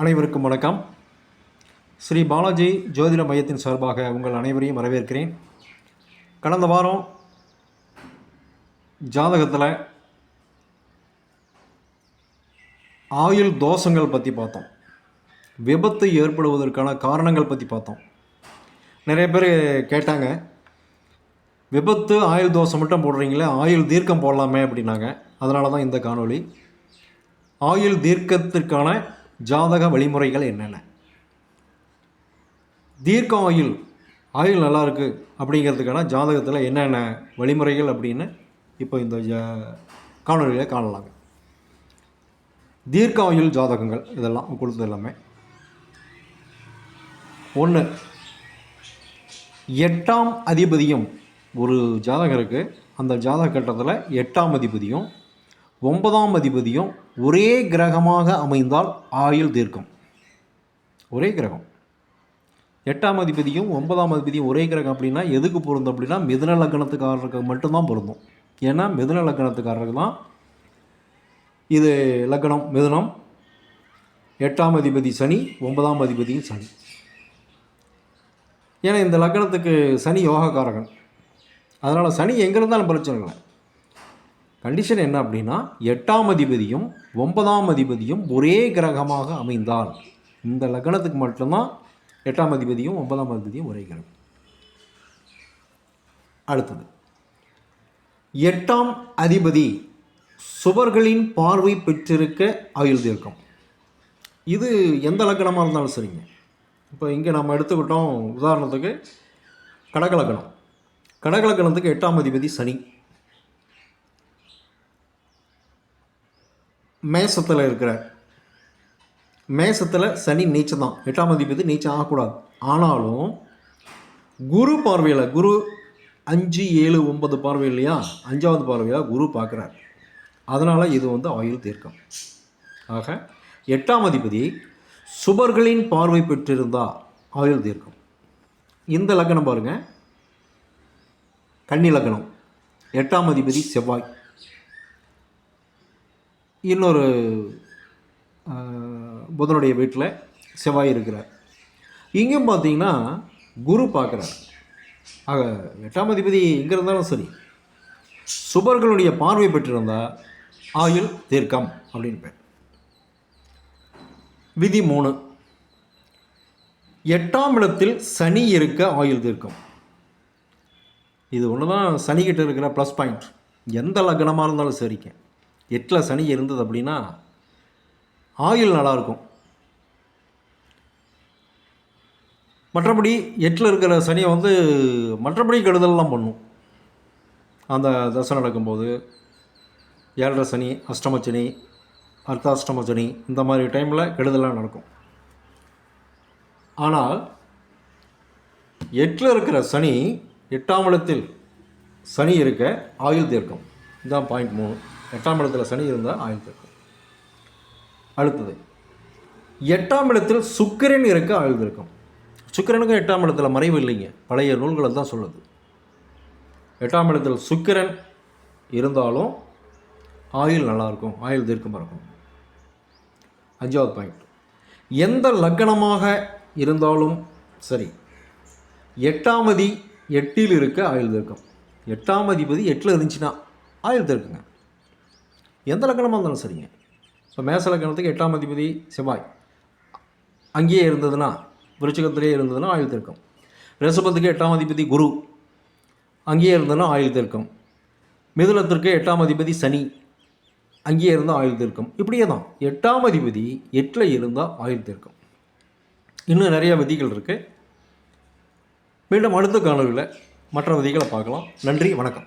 அனைவருக்கும் வணக்கம். ஸ்ரீ பாலாஜி ஜோதிட மையத்தின் சார்பாக உங்கள் அனைவரையும் வரவேற்கிறேன். கடந்த வாரம் ஜாதகத்தில் ஆயுள் தோஷங்கள் பற்றி பார்த்தோம். விபத்து ஏற்படுவதற்கான காரணங்கள் பற்றி பார்த்தோம். நிறைய பேர் கேட்டாங்க விபத்து ஆயுள் தோஷம் மட்டும் போடுறீங்களே ஆயுள் தீர்க்கம் போடலாமே அப்படின்னாங்க. அதனால தான் இந்த காணொளி. ஆயுள் தீர்க்கத்திற்கான ஜாதக வழிமுறைகள் என்னென்ன? தீர்க்க ஆயுள். ஆயுள் நல்லா இருக்குது அப்படிங்கிறதுக்கான ஜாதகத்தில் என்னென்ன வழிமுறைகள் அப்படின்னு இப்போ இந்த ஜா காணொலியில் காணலாங்க தீர்க்க ஆயுள் ஜாதகங்கள் இதெல்லாம் கொடுத்தது எல்லாமே. ஒன்று எட்டாம் அதிபதியும் ஒரு ஜாதகம் இருக்குது அந்த ஜாதக கட்டத்தில் எட்டாம் அதிபதியும் ஒன்பதாம் அதிபதியும் ஒரே கிரகமாக அமைந்தால் ஆயுள் தீர்க்கும். ஒரே கிரகம். எட்டாம் அதிபதியும் ஒன்பதாம் அதிபதியும் ஒரே கிரகம் அப்படின்னா எதுக்கு பொருந்தும் அப்படின்னா மிதுன லக்கணத்துக்காரருக்கு மட்டும்தான் பொருந்தும். ஏன்னா மிதுன லக்கணத்துக்காரருக்கு தான் இது லக்கணம் மிதுனம். எட்டாம் அதிபதி சனி ஒன்பதாம் அதிபதியும் சனி. ஏன்னா இந்த லக்னத்துக்கு சனி யோகக்காரகன். அதனால் சனி எங்கே இருந்தாலும் பிரச்சனை இல்லை. கண்டிஷன் என்ன அப்படின்னா எட்டாம் அதிபதியும் ஒன்பதாம் அதிபதியும் ஒரே கிரகமாக அமைந்தால் இந்த லக்னத்துக்கு மட்டும்தான் எட்டாம் அதிபதியும் ஒன்பதாம் அதிபதியும் ஒரே கிரகம். அடுத்தது எட்டாம் அதிபதி சுவர்களின் பார்வை பெற்றிருக்க ஆயுள் தீர்க்கம். இது எந்த லக்கணமாக இருந்தாலும் சரிங்க. இப்போ இங்கே நம்ம எடுத்துக்கிட்டோம் உதாரணத்துக்கு கடகலக்கணம் கடகலக்கணத்துக்கு எட்டாம் அதிபதி சனி. மேசத்தில் இருக்கிற மேசத்தில் சனி நீச்சம் தான் எட்டாம் அதிபதி நீச்சம் ஆகக்கூடாது. ஆனாலும் குரு பார்வையில் குரு அஞ்சு ஏழு ஒன்பது பார்வை இல்லையா? அஞ்சாவது பார்வையில் குரு பார்க்குறார். அதனால் இது வந்து ஆயுள் தீர்க்கம். ஆக எட்டாம் அதிபதி சுபர்களின் பார்வை பெற்றிருந்தா ஆயுள் தீர்க்கம். இந்த லக்னம் பாருங்கள் கன்னி லக்னம் எட்டாம் அதிபதி செவ்வாய். இன்னொரு புதனுடைய வீட்டில் செவ்வாய் இருக்கிறார். இங்கேயும் பார்த்தீங்கன்னா குரு பார்க்குறார். ஆக எட்டாம் அதிபதி எங்கே இருந்தாலும் சரி சுபர்களுடைய பார்வை பெற்றிருந்தால் ஆயுள் தீர்க்கம் அப்படின்னு பேர் விதி மூணு. எட்டாம் இடத்தில் சனி இருக்க ஆயுள் தீர்க்கம். இது ஒன்று தான் சனிக்கிட்ட இருக்கிற ப்ளஸ் பாயிண்ட் எந்த லக்னமாக இருந்தாலும் சரிக்கேன் எட்டில் சனி இருந்தது அப்படின்னா ஆயுள் நல்லாயிருக்கும். மற்றபடி எட்டில் இருக்கிற சனியை வந்து மற்றபடி கெடுதல்லாம் பண்ணும். அந்த தசை நடக்கும்போது ஏழரை சனி அஷ்டம சனி அர்த்தாஷ்டம சனி இந்த மாதிரி டைமில் கெடுதலாம் நடக்கும். ஆனால் எட்டில் இருக்கிற சனி எட்டாம் இடத்தில் சனி இருக்க ஆயுள் தீர்க்கம். இதுதான் பாயிண்ட் மூணு. எட்டாம் இடத்துல சனி இருந்தால் ஆயுள் அடுத்தது எட்டாம் இடத்தில் சுக்கிரன் இருக்க ஆயுள் தீர்க்கம் சுக்கிரனுக்கும் எட்டாம் இடத்துல மறைவு இல்லைங்க. பழைய நூல்களை தான் சொல்லுது. எட்டாம் இடத்தில் சுக்கிரன் இருந்தாலும் ஆயுள் நல்லாயிருக்கும் ஆயுள் தீர்க்கமாக இருக்கும் அஞ்சாவது பாயிண்ட் எந்த லக்கணமாக இருந்தாலும் சரி எட்டாமதி எட்டில் இருக்க ஆயுள் தீர்க்கம் எட்டாம் அதிபதி எட்டில் இருந்துச்சுன்னா ஆயுள் தீர்க்குங்க எந்த லக்கணமாக இருந்தாலும் சரிங்க. இப்போ மேச லக்கணத்துக்கு எட்டாம் அதிபதி செவ்வாய். அங்கேயே இருந்ததுன்னா விருச்சிகத்திலே இருந்ததுன்னா ஆயுள் தீர்க்கம். ரிஷபத்துக்கு எட்டாம் அதிபதி குரு. அங்கேயே இருந்ததுன்னா ஆயுள் தீர்க்கம். மிதுனத்திற்கு எட்டாம் அதிபதி சனி. அங்கேயே இருந்தால் ஆயுள் தீர்க்கம். இப்படியே தான். எட்டாம் அதிபதி எட்டில் இருந்தால் ஆயுள் தீர்க்கம். இன்னும் நிறைய விதிகள் இருக்குது மீண்டும் அடுத்த காணொலியில் மற்ற விதிகளை பார்க்கலாம். நன்றி வணக்கம்.